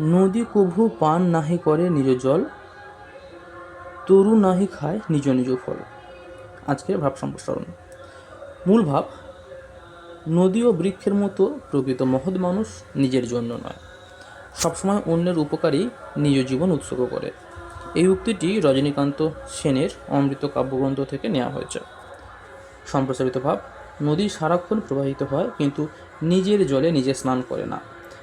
নদী কভু পান নাহি করে নিজ জল, তরু নাহি খায় নিজ নিজ ফল। আজকের ভাব সম্প্রসারণ। মূল ভাব, নদী ও বৃক্ষের মতো প্রকৃত মহৎ মানুষ নিজের জন্য নয়। সবসময় অন্যের উপকারী নিজ জীবন উৎসর্গ করে। এই উক্তিটি রজনীকান্ত সেনের অমৃত কাব্যগ্রন্থ থেকে নেওয়া হয়েছে। সম্প্রসারিত ভাব, নদী সারাক্ষণ প্রবাহিত হয় কিন্তু নিজের জলে নিজে স্নান করে না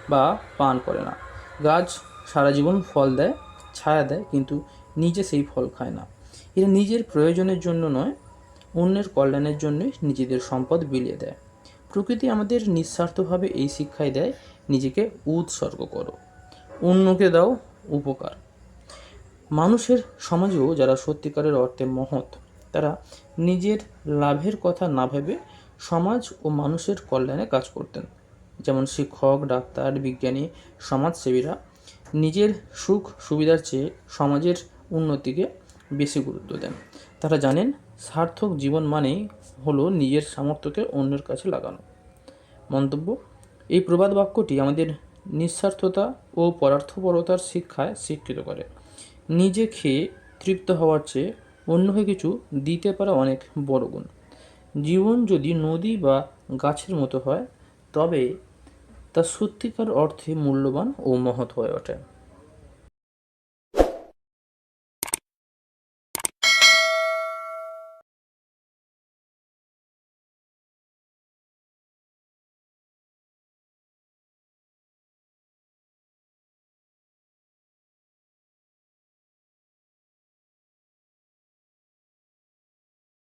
বা পান করে না। গাছ সারা জীবন ফল দেয়, ছায়া দেয়, কিন্তু নিজে সেই ফল খায় না। এরা নিজের প্রয়োজনের জন্য নয়, অন্যের কল্যাণের জন্যই নিজেদের সম্পদ বিলিয়ে দেয়। প্রকৃতি আমাদের নিঃস্বার্থভাবে এই শিক্ষাই দেয়, নিজেকে উৎসর্গ করো, অন্যকে দাও উপকার। মানুষের সমাজেও যারা সত্যিকারের অর্থে মহৎ, তারা নিজের লাভের কথা না ভেবে সমাজ ও মানুষের কল্যাণে কাজ করতেন। যেমন শিক্ষক, ডাক্তার, বিজ্ঞানী, সমাজসেবীরা নিজের সুখ সুবিধার চেয়ে সমাজের উন্নতিকে বেশি গুরুত্ব দেন। তারা জানেন, সার্থক জীবন মানেই হলো নিজের সামর্থ্যকে অন্যের কাছে লাগানো। মন্তব্য, এই প্রবাদ বাক্যটি আমাদের নিঃস্বার্থতা ও পরার্থপরতার শিক্ষায় শিক্ষিত করে। নিজে খেয়ে তৃপ্ত হওয়ার চেয়ে অন্যকে কিছু দিতে পারা অনেক বড় গুণ। জীবন যদি নদী বা গাছের মতো হয়, তবে তা সত্যিকার অর্থে মূল্যবান ও মহৎ হয়ে ওঠে।